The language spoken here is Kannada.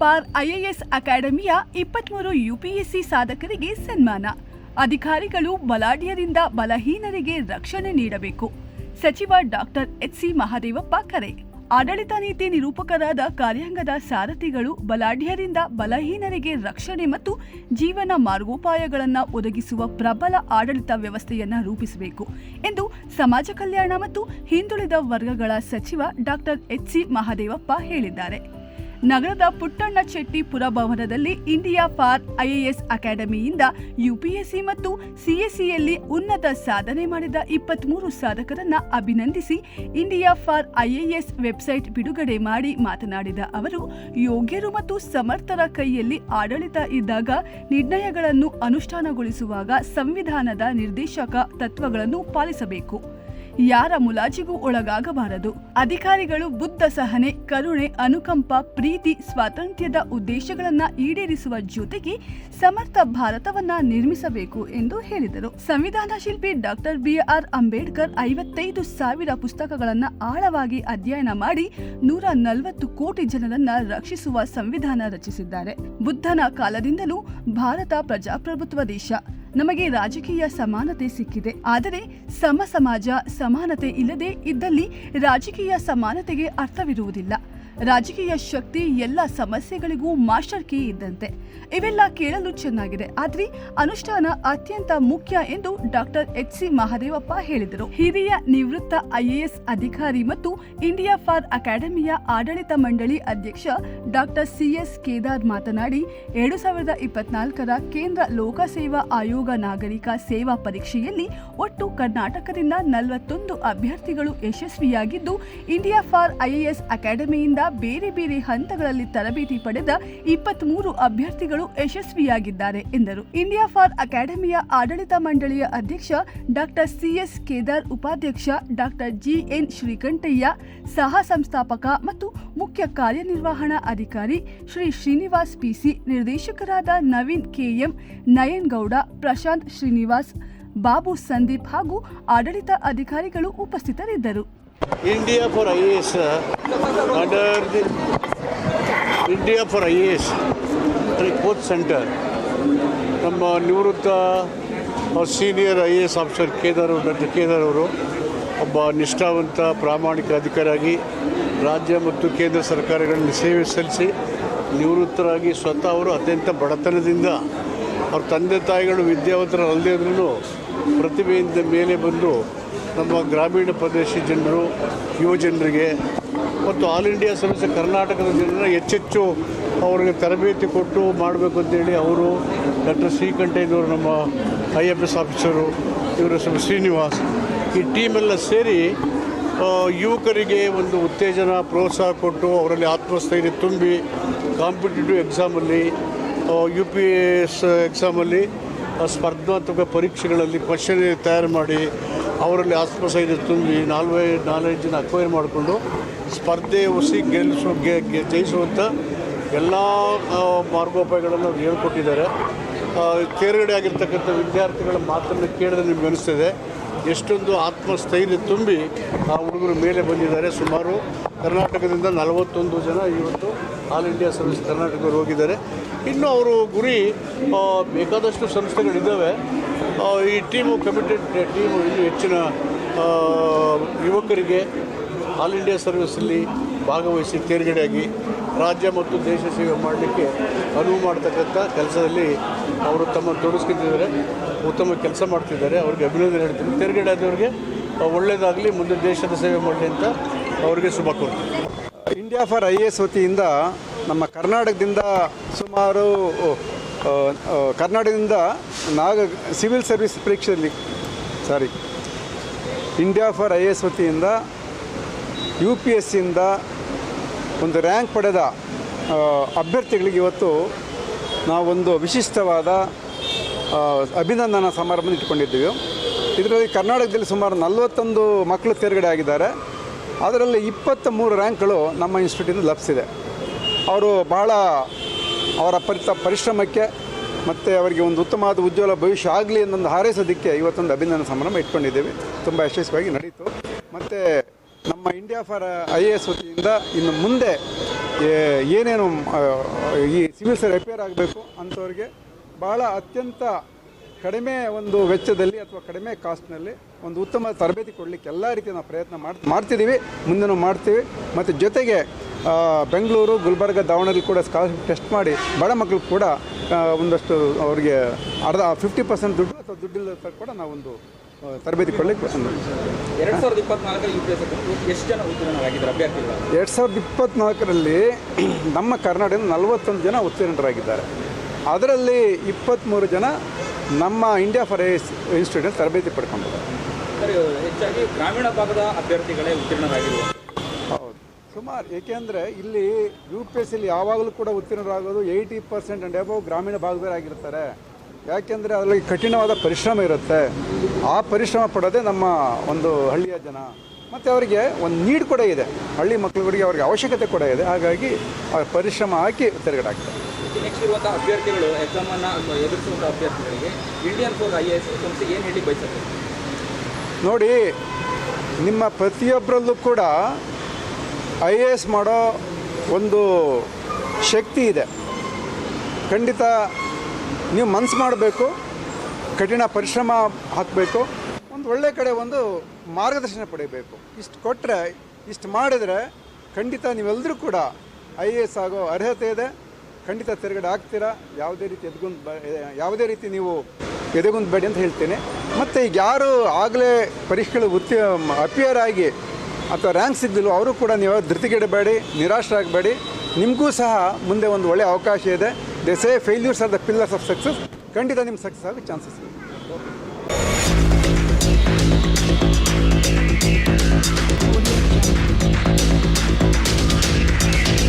ಪಾರ್ ಐಎಎಸ್ ಅಕಾಡೆಮಿಯ ಇಪ್ಪತ್ಮೂರು ಯುಪಿಎಸ್ಸಿ ಸಾಧಕರಿಗೆ ಸನ್ಮಾನ. ಅಧಿಕಾರಿಗಳು ಬಲಾಢ್ಯರಿಂದ ಬಲಹೀನರಿಗೆ ರಕ್ಷಣೆ ನೀಡಬೇಕು. ಸಚಿವ ಡಾಕ್ಟರ್ ಎಚ್ ಸಿ ಮಹಾದೇವಪ್ಪ ಕರೆ. ಆಡಳಿತ ನೀತಿ ನಿರೂಪಕರಾದ ಕಾರ್ಯಾಂಗದ ಸಾರಥಿಗಳು ಬಲಾಢ್ಯರಿಂದ ಬಲಹೀನರಿಗೆ ರಕ್ಷಣೆ ಮತ್ತು ಜೀವನ ಮಾರ್ಗೋಪಾಯಗಳನ್ನು ಒದಗಿಸುವ ಪ್ರಬಲ ಆಡಳಿತ ವ್ಯವಸ್ಥೆಯನ್ನು ರೂಪಿಸಬೇಕು ಎಂದು ಸಮಾಜ ಕಲ್ಯಾಣ ಮತ್ತು ಹಿಂದುಳಿದ ವರ್ಗಗಳ ಸಚಿವ ಡಾಕ್ಟರ್ ಎಚ್ ಸಿ ಮಹಾದೇವಪ್ಪ ಹೇಳಿದ್ದಾರೆ. ನಗರದ ಪುಟ್ಟಣ್ಣ ಚೆಟ್ಟಿ ಪುರಭವನದಲ್ಲಿ ಇಂಡಿಯಾ ಫಾರ್ ಐಎಎಸ್ ಅಕಾಡೆಮಿಯಿಂದ ಯುಪಿಎಸ್ಸಿ ಮತ್ತು ಸಿಎಸ್ಸಿಯಲ್ಲಿ ಉನ್ನತ ಸಾಧನೆ ಮಾಡಿದ ಇಪ್ಪತ್ಮೂರು ಸಾಧಕರನ್ನ ಅಭಿನಂದಿಸಿ ಇಂಡಿಯಾ ಫಾರ್ ಐಎಎಸ್ ವೆಬ್ಸೈಟ್ ಬಿಡುಗಡೆ ಮಾಡಿ ಮಾತನಾಡಿದ ಅವರು, ಯೋಗ್ಯರು ಮತ್ತು ಸಮರ್ಥರ ಕೈಯಲ್ಲಿ ಆಡಳಿತ ಇದ್ದಾಗ ನಿರ್ಣಯಗಳನ್ನು ಅನುಷ್ಠಾನಗೊಳಿಸುವಾಗ ಸಂವಿಧಾನದ ನಿರ್ದೇಶಕ ತತ್ವಗಳನ್ನು ಪಾಲಿಸಬೇಕು. ಯಾರ ಮುಲಾಜಿಗೂ ಒಳಗಾಗಬಾರದು. ಅಧಿಕಾರಿಗಳು ಬುದ್ಧ ಸಹನೆ, ಕರುಣೆ, ಅನುಕಂಪ, ಪ್ರೀತಿ, ಸ್ವಾತಂತ್ರ್ಯದ ಉದ್ದೇಶಗಳನ್ನ ಈಡೇರಿಸುವ ಜೊತೆಗೆ ಸಮರ್ಥ ಭಾರತವನ್ನ ನಿರ್ಮಿಸಬೇಕು ಎಂದು ಹೇಳಿದರು. ಸಂವಿಧಾನ ಶಿಲ್ಪಿ ಡಾಕ್ಟರ್ ಬಿ ಆರ್ ಅಂಬೇಡ್ಕರ್ ಐವತ್ತೈದು ಸಾವಿರ ಪುಸ್ತಕಗಳನ್ನ ಆಳವಾಗಿ ಅಧ್ಯಯನ ಮಾಡಿ ನೂರ ನಲವತ್ತು ಕೋಟಿ ಜನರನ್ನ ರಕ್ಷಿಸುವ ಸಂವಿಧಾನ ರಚಿಸಿದ್ದಾರೆ. ಬುದ್ಧನ ಕಾಲದಿಂದಲೂ ಭಾರತ ಪ್ರಜಾಪ್ರಭುತ್ವ ದೇಶ. ನಮಗೆ ರಾಜಕೀಯ ಸಮಾನತೆ ಸಿಕ್ಕಿದೆ. ಆದರೆ ಸಮ ಸಮಾಜ ಸಮಾನತೆ ಇಲ್ಲದೆ ಇದ್ದಲ್ಲಿ ರಾಜಕೀಯ ಸಮಾನತೆಗೆ ಅರ್ಥವಿರುವುದಿಲ್ಲ. ರಾಜಕೀಯ ಶಕ್ತಿ ಎಲ್ಲ ಸಮಸ್ಯೆಗಳಿಗೂ ಮಾಸ್ಟರ್ ಕೀ ಇದ್ದಂತೆ. ಇವೆಲ್ಲ ಕೇಳಲು ಚೆನ್ನಾಗಿದೆ. ಆದ್ರೆ ಅನುಷ್ಠಾನ ಅತ್ಯಂತ ಮುಖ್ಯ ಎಂದು ಡಾಕ್ಟರ್ ಎಚ್ ಸಿ ಮಹದೇವಪ್ಪ ಹೇಳಿದರು. ಹಿರಿಯ ನಿವೃತ್ತ ಐಎಎಸ್ ಅಧಿಕಾರಿ ಮತ್ತು ಇಂಡಿಯಾ ಫಾರ್ ಅಕಾಡೆಮಿಯ ಆಡಳಿತ ಮಂಡಳಿ ಅಧ್ಯಕ್ಷ ಡಾಕ್ಟರ್ ಸಿಎಸ್ ಕೇದಾರ್ ಮಾತನಾಡಿ, ಎರಡು ಸಾವಿರದ ಇಪ್ಪತ್ನಾಲ್ಕರ ಕೇಂದ್ರ ಲೋಕಸೇವಾ ಆಯೋಗ ನಾಗರಿಕ ಸೇವಾ ಪರೀಕ್ಷೆಯಲ್ಲಿ ಒಟ್ಟು ಕರ್ನಾಟಕದಿಂದ ನಲವತ್ತೊಂದು ಅಭ್ಯರ್ಥಿಗಳು ಯಶಸ್ವಿಯಾಗಿದ್ದು, ಇಂಡಿಯಾ ಫಾರ್ ಐಎಎಸ್ ಅಕಾಡೆಮಿಯಿಂದ ಬೇರೆ ಬೇರೆ ಹಂತಗಳಲ್ಲಿ ತರಬೇತಿ ಪಡೆದ ಇಪ್ಪತ್ಮೂರು ಅಭ್ಯರ್ಥಿಗಳು ಯಶಸ್ವಿಯಾಗಿದ್ದಾರೆ ಎಂದರು. ಇಂಡಿಯಾ ಫಾರ್ ಅಕಾಡೆಮಿಯ ಆಡಳಿತ ಮಂಡಳಿಯ ಅಧ್ಯಕ್ಷ ಡಾಕ್ಟರ್ ಸಿಎಸ್ ಕೇದಾರ್, ಉಪಾಧ್ಯಕ್ಷ ಡಾಕ್ಟರ್ ಜಿಎನ್ ಶ್ರೀಕಂಠಯ್ಯ, ಸಹ ಸಂಸ್ಥಾಪಕ ಮತ್ತು ಮುಖ್ಯ ಕಾರ್ಯನಿರ್ವಹಣಾ ಅಧಿಕಾರಿ ಶ್ರೀ ಶ್ರೀನಿವಾಸ್ ಪಿಸಿ, ನಿರ್ದೇಶಕರಾದ ನವೀನ್ ಕೆಎಂ ನಯನ್ ಗೌಡ, ಪ್ರಶಾಂತ್ ಶ್ರೀನಿವಾಸ್, ಬಾಬು ಸಂದೀಪ್ ಹಾಗೂ ಆಡಳಿತ ಅಧಿಕಾರಿಗಳು ಉಪಸ್ಥಿತರಿದ್ದರು. India for IAS uh, under the India for IAS coach centre ನಮ್ಮ ನಿವೃತ್ತ senior I A S officer Kedar doctor Kedar ಅವರು ಒಬ್ಬ ನಿಷ್ಠಾವಂತ ಪ್ರಾಮಾಣಿಕ ಅಧಿಕಾರಿಯಾಗಿ ರಾಜ್ಯ ಮತ್ತು ಕೇಂದ್ರ ಸರ್ಕಾರಗಳಲ್ಲಿ ಸೇವೆ ಸಲ್ಲಿಸಿ ನಿವೃತ್ತರಾಗಿ ಸ್ವತಃ ಅವರು ಅತ್ಯಂತ ಬಡತನದಿಂದ ಅವ್ರ ತಂದೆ ತಾಯಿಗಳು ವಿದ್ಯಾವಂತರಲ್ಲದೇ ಇದ್ರೂ ಪ್ರತಿಭೆಯಿಂದ ಮೇಲೆ ಬಂದು ನಮ್ಮ ಗ್ರಾಮೀಣ ಪ್ರದೇಶ ಜನರು, ಯುವ ಜನರಿಗೆ, ಮತ್ತು ಆಲ್ ಇಂಡಿಯಾ ಸಮಸ್ಯೆ ಕರ್ನಾಟಕದ ಜನರ ಹೆಚ್ಚೆಚ್ಚು ಅವರಿಗೆ ತರಬೇತಿ ಕೊಟ್ಟು ಮಾಡಬೇಕು ಅಂತೇಳಿ ಅವರು ಡಾಕ್ಟರ್ ಶ್ರೀಕಂಠಯ್ಯನವರು ನಮ್ಮ ಐ ಎಫ್ ಎಸ್ ಆಫೀಸರು ಇವರು ಶ್ರೀನಿವಾಸ್, ಈ ಟೀಮೆಲ್ಲ ಸೇರಿ ಯುವಕರಿಗೆ ಒಂದು ಉತ್ತೇಜನ, ಪ್ರೋತ್ಸಾಹ ಕೊಟ್ಟು ಅವರಲ್ಲಿ ಆತ್ಮಸ್ಥೈರ್ಯ ತುಂಬಿ ಕಾಂಪಿಟೇಟಿವ್ ಎಕ್ಸಾಮಲ್ಲಿ ಯು ಪಿ ಎಸ್ ಎಕ್ಸಾಮಲ್ಲಿ ಸ್ಪರ್ಧಾತ್ಮಕ ಪರೀಕ್ಷೆಗಳಲ್ಲಿ ಕ್ವಶನ್ ತಯಾರು ಮಾಡಿ ಅವರಲ್ಲಿ ಆತ್ಮಸ್ಥೈರ್ಯ ತುಂಬಿ ನಾಲ್ವೈ ಜನ ಅಕ್ವೈರ್ ಮಾಡಿಕೊಂಡು ಸ್ಪರ್ಧೆ ಒಸಿ ಗೆಲ್ಲಿಸೋ ಜಯಿಸುವಂಥ ಎಲ್ಲ ಮಾರ್ಗೋಪಾಯಗಳನ್ನು ಅವ್ರು ಹೇಳ್ಕೊಟ್ಟಿದ್ದಾರೆ. ತೇರ್ಗಡೆ ಆಗಿರ್ತಕ್ಕಂಥ ವಿದ್ಯಾರ್ಥಿಗಳ ಮಾತನ್ನು ಕೇಳಿದ್ರೆ ನಿಮ್ಗೆ ಅನಿಸ್ತದೆ. ಎಷ್ಟೊಂದು ಆತ್ಮಸ್ಥೈರ್ಯ ತುಂಬಿ ಆ ಹುಡುಗರು ಮೇಲೆ ಬಂದಿದ್ದಾರೆ. ಸುಮಾರು ಕರ್ನಾಟಕದಿಂದ ನಲವತ್ತೊಂದು ಜನ ಇವತ್ತು ಆಲ್ ಇಂಡಿಯಾ ಸರ್ವಿಸ್ ಕರ್ನಾಟಕದವ್ರು ಹೋಗಿದ್ದಾರೆ. ಇನ್ನು ಅವರು ಗುರಿ ಬೇಕಾದಷ್ಟು ಸಂಸ್ಥೆಗಳಿದ್ದಾವೆ. ಈ ಟೀಮು ಕಮಿಟೆಡ್ ಟೀಮು ಇನ್ನೂ ಹೆಚ್ಚಿನ ಯುವಕರಿಗೆ ಆಲ್ ಇಂಡಿಯಾ ಸರ್ವಿಸಲ್ಲಿ ಭಾಗವಹಿಸಿ ತೇರ್ಗಡೆಯಾಗಿ ರಾಜ್ಯ ಮತ್ತು ದೇಶ ಸೇವೆ ಮಾಡಲಿಕ್ಕೆ ಅನುವು ಮಾಡ್ತಕ್ಕಂಥ ಕೆಲಸದಲ್ಲಿ ಅವರು ತಮ್ಮ ತೊಡಗಿಸ್ಕೊತಿದ್ದಾರೆ ಉತ್ತಮ ಕೆಲಸ ಮಾಡ್ತಿದ್ದಾರೆ. ಅವ್ರಿಗೆ ಅಭಿನಂದನೆ ಹೇಳ್ತೀನಿ. ತೇರ್ಗಡೆ ಆದವ್ರಿಗೆ ಒಳ್ಳೆಯದಾಗಲಿ ಮುಂದೆ ದೇಶದ ಸೇವೆ ಮಾಡಲಿ ಅಂತ ಅವರಿಗೆ ಶುಭ ಕೋರ್ತೀನಿ. ಇಂಡಿಯಾ ಫಾರ್ ಐ ಎಸ್ ವತಿಯಿಂದ ನಮ್ಮ ಕರ್ನಾಟಕದಿಂದ ಸುಮಾರು ಕರ್ನಾಟಕದಿಂದ ನಾಗ ಸಿವಿಲ್ ಸರ್ವಿಸ್ ಪರೀಕ್ಷೆಯಲ್ಲಿ sorry India for I S ವತಿಯಿಂದ ಯು ಪಿ ಎಸ್ ಸಿಯಿಂದ ಒಂದು ರ್ಯಾಂಕ್ ಪಡೆದ ಅಭ್ಯರ್ಥಿಗಳಿಗೆ ಇವತ್ತು ನಾವೊಂದು ವಿಶಿಷ್ಟವಾದ ಅಭಿನಂದನಾ ಸಮಾರಂಭ ಇಟ್ಕೊಂಡಿದ್ದೀವಿ ಇದರಲ್ಲಿ ಕರ್ನಾಟಕದಲ್ಲಿ ಸುಮಾರು ನಲವತ್ತೊಂದು ಮಕ್ಕಳು ತೇರ್ಗಡೆ ಆಗಿದ್ದಾರೆ. ಅದರಲ್ಲಿ ಇಪ್ಪತ್ತ ಮೂರು ರ್ಯಾಂಕ್ಗಳು ನಮ್ಮ ಇನ್ಸ್ಟಿಟ್ಯೂಟಿಂದ ಲಭಿಸಿದೆ. ಅವರು ಬಹಳ ಅವರ ಪರಿತ, ಪರಿಶ್ರಮಕ್ಕೆ ಮತ್ತು ಅವರಿಗೆ ಒಂದು ಉತ್ತಮವಾದ ಉಜ್ವಲ ಭವಿಷ್ಯ ಆಗಲಿ ಅನ್ನೊಂದು ಹಾರೈಸೋದಕ್ಕೆ ಇವತ್ತೊಂದು ಅಭಿನಂದನ ಸಮಾರಂಭ ಇಟ್ಕೊಂಡಿದ್ದೇವೆ. ತುಂಬ ಯಶಸ್ವಿಯಾಗಿ ನಡೀತು. ಮತ್ತು ನಮ್ಮ India for I A S ವತಿಯಿಂದ ಇನ್ನು ಮುಂದೆ ಏನೇನು ಈ ಸಿವಿಲ್ ಸರ್ ರಿಪೇರ್ ಆಗಬೇಕು ಅಂಥವ್ರಿಗೆ ಭಾಳ ಅತ್ಯಂತ ಕಡಿಮೆ ಒಂದು ವೆಚ್ಚದಲ್ಲಿ ಅಥವಾ ಕಡಿಮೆ ಕಾಸ್ಟ್ನಲ್ಲಿ ಒಂದು ಉತ್ತಮ ತರಬೇತಿ ಕೊಡಲಿಕ್ಕೆ ಎಲ್ಲ ರೀತಿಯ ನಾವು ಪ್ರಯತ್ನ ಮಾಡ್ತಾ, ಮಾಡ್ತಿದ್ದೀವಿ ಮುಂದೆ ಮಾಡ್ತೀವಿ. ಮತ್ತು ಜೊತೆಗೆ ಬೆಂಗಳೂರು ಗುಲ್ಬರ್ಗ ದಾವಣಗೆರೆ ಕೂಡ ಸ್ಕಾಲರ್ಶಿಪ್ ಟೆಸ್ಟ್ ಮಾಡಿ ಬಡ ಮಕ್ಕಳು ಕೂಡ ಒಂದಷ್ಟು ಅವರಿಗೆ ಅರ್ಧ ಫಿಫ್ಟಿ ಪರ್ಸೆಂಟ್ ದುಡ್ಡು ಅಥವಾ ದುಡ್ಡಿಲ್ಲದ ಕೂಡ ನಾವೊಂದು ತರಬೇತಿ ಕೊಡಲಿಕ್ಕೆ ಎರಡು ಸಾವಿರದ ಇಪ್ಪತ್ನಾಲ್ಕರ ಯು ಪಿ ಎಸ್ ಎಷ್ಟು ಜನ ಉತ್ತೀರ್ಣರಾಗಿದ್ದಾರೆ ಅಭ್ಯರ್ಥಿಗಳು? ಎರಡು ಸಾವಿರದ ಇಪ್ಪತ್ನಾಲ್ಕರಲ್ಲಿ ನಮ್ಮ ಕರ್ನಾಟಕದ ನಲವತ್ತೊಂದು ಜನ ಉತ್ತೀರ್ಣರಾಗಿದ್ದಾರೆ. ಅದರಲ್ಲಿ ಇಪ್ಪತ್ತ್ಮೂರು ಜನ ನಮ್ಮ ಇಂಡಿಯಾ ಫಾರ್ ಐಸ್ ಇನ್ಸ್ಟಿಟ್ಯೂಟ್ ತರಬೇತಿ ಪಡ್ಕೊಂಡಿದ್ದಾರೆ ಹೆಚ್ಚಾಗಿ ಗ್ರಾಮೀಣ ಭಾಗದ ಅಭ್ಯರ್ಥಿಗಳೇ ಉತ್ತೀರ್ಣರಾಗಿರುವ ಹೌದು. ಸುಮಾರು ಏಕೆಂದರೆ ಇಲ್ಲಿ ಯು ಪಿ ಎಸ್ ಸಿಲಿ ಯಾವಾಗಲೂ ಕೂಡ ಉತ್ತೀರ್ಣರಾಗೋದು ಏಯ್ಟಿ ಪರ್ಸೆಂಟ್ ಆ್ಯಂಡ್ ಎಬೋ ಗ್ರಾಮೀಣ ಭಾಗದವರಾಗಿರ್ತಾರೆ. ಯಾಕೆಂದರೆ ಅದರಲ್ಲಿ ಕಠಿಣವಾದ ಪರಿಶ್ರಮ ಇರುತ್ತೆ. ಆ ಪರಿಶ್ರಮ ಪಡೋದೇ ನಮ್ಮ ಒಂದು ಹಳ್ಳಿಯ ಜನ. ಮತ್ತು ಅವರಿಗೆ ಒಂದು ನೀಡ್ ಕೂಡ ಇದೆ. ಹಳ್ಳಿ ಮಕ್ಕಳುಗಳಿಗೆ ಅವ್ರಿಗೆ ಅವಶ್ಯಕತೆ ಕೂಡ ಇದೆ. ಹಾಗಾಗಿ ಅವ್ರ ಪರಿಶ್ರಮ ಹಾಕಿ ತಿರುಗಡೆ ಆಗ್ತಾರೆ ನೆಕ್ಸ್ಟ್ ಇರುವಂಥ ಅಭ್ಯರ್ಥಿಗಳು ಎಕ್ಸಾಮನ್ನು ಎದುರಿಸುವಂಥ ಅಭ್ಯರ್ಥಿಗಳಿಗೆ Indian for I A S ಸಂಸ್ಥೆ ಏನು ಹೇಳಿ ಬಯಸುತ್ತೆ ನೋಡಿ ನಿಮ್ಮ ಪ್ರತಿಯೊಬ್ಬರಲ್ಲೂ ಕೂಡ ಐ ಎ ಎಸ್ ಮಾಡೋ ಒಂದು ಶಕ್ತಿ ಇದೆ. ಖಂಡಿತ ನೀವು ಮನಸ್ಸು ಮಾಡಬೇಕು, ಕಠಿಣ ಪರಿಶ್ರಮ ಹಾಕಬೇಕು, ಒಂದು ಒಳ್ಳೆ ಕಡೆ ಒಂದು ಮಾರ್ಗದರ್ಶನ ಪಡೆಯಬೇಕು ಇಷ್ಟು ಕೊಟ್ಟರೆ ಇಷ್ಟು ಮಾಡಿದರೆ ಖಂಡಿತ ನೀವೆಲ್ಲರೂ ಕೂಡ ಐ ಎ ಎಸ್ ಆಗೋ ಅರ್ಹತೆ ಇದೆ. ಖಂಡಿತ ತಿರುಗಡೆ ಆಗ್ತೀರಾ? ಯಾವುದೇ ರೀತಿ ಎದ್ಗೊಂದು ಯಾವುದೇ ರೀತಿ ನೀವು ಎದೆಗುಂದಬೇಡಿ ಅಂತ ಹೇಳ್ತೀನಿ. ಮತ್ತು ಈಗ ಯಾರು ಆಗಲೇ ಪರೀಕ್ಷೆಗಳು ಉತ್ತೀ ಅಪಿಯರ್ ಆಗಿ ಅಥವಾ ರ್ಯಾಂಕ್ ಸಿಗ್ದಿಲ್ಲ ಅವರು ಕೂಡ ನೀವು ಧೃತಿಗೆಡಬೇಡಿ, ನಿರಾಶರಾಗಬೇಡಿ. ನಿಮಗೂ ಸಹ ಮುಂದೆ ಒಂದು ಒಳ್ಳೆಯ ಅವಕಾಶ ಇದೆ. They say failures are the pillars of success ಖಂಡಿತ ನಿಮ್ಮ ಸಕ್ಸಸ್ ಆಗೋ ಚಾನ್ಸಸ್